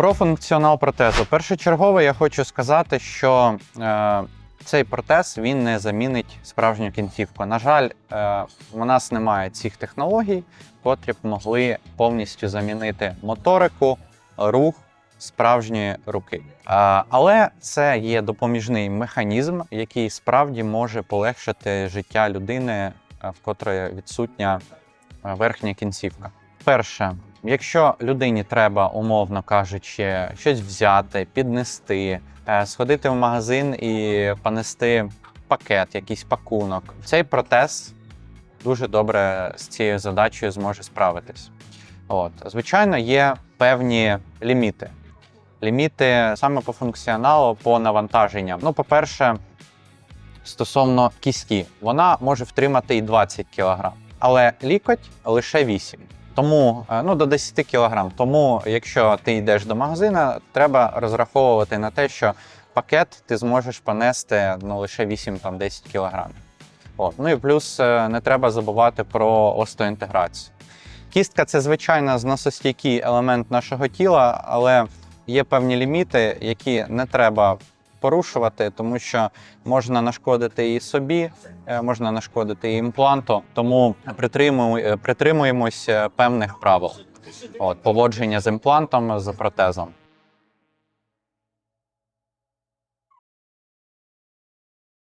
Про функціонал протезу. Першочергово я хочу сказати, що е, цей протез він не замінить справжню кінцівку. На жаль, е, у нас немає цих технологій, котрі б могли повністю замінити моторику, рух справжньої руки. Е, але це є допоміжний механізм, який справді може полегшити життя людини, е, в котрої відсутня е, верхня кінцівка. Перше, якщо людині треба, умовно кажучи, щось взяти, піднести, е, сходити в магазин і понести пакет, якийсь пакунок, цей протез дуже добре з цією задачею зможе справитись. От. Звичайно, є певні ліміти. Ліміти саме по функціоналу, по навантаженням. Ну, по-перше, стосовно кісті, вона може втримати і 20 кг, але лікоть лише 8. Тому е, ну, до 10 кг. Тому, якщо ти йдеш до магазина, треба розраховувати на те, що пакет ти зможеш понести ну, лише 8-10 кг. От. Ну і плюс е, не треба забувати про остеоінтеграцію. Кістка це звичайно зносостійкий елемент нашого тіла, але є певні ліміти, які не треба порушувати, тому що можна нашкодити і собі, е, можна нашкодити і імпланту. Тому притримуємо- е, притримуємось е, певних правил. От, поводження з імплантом, з протезом.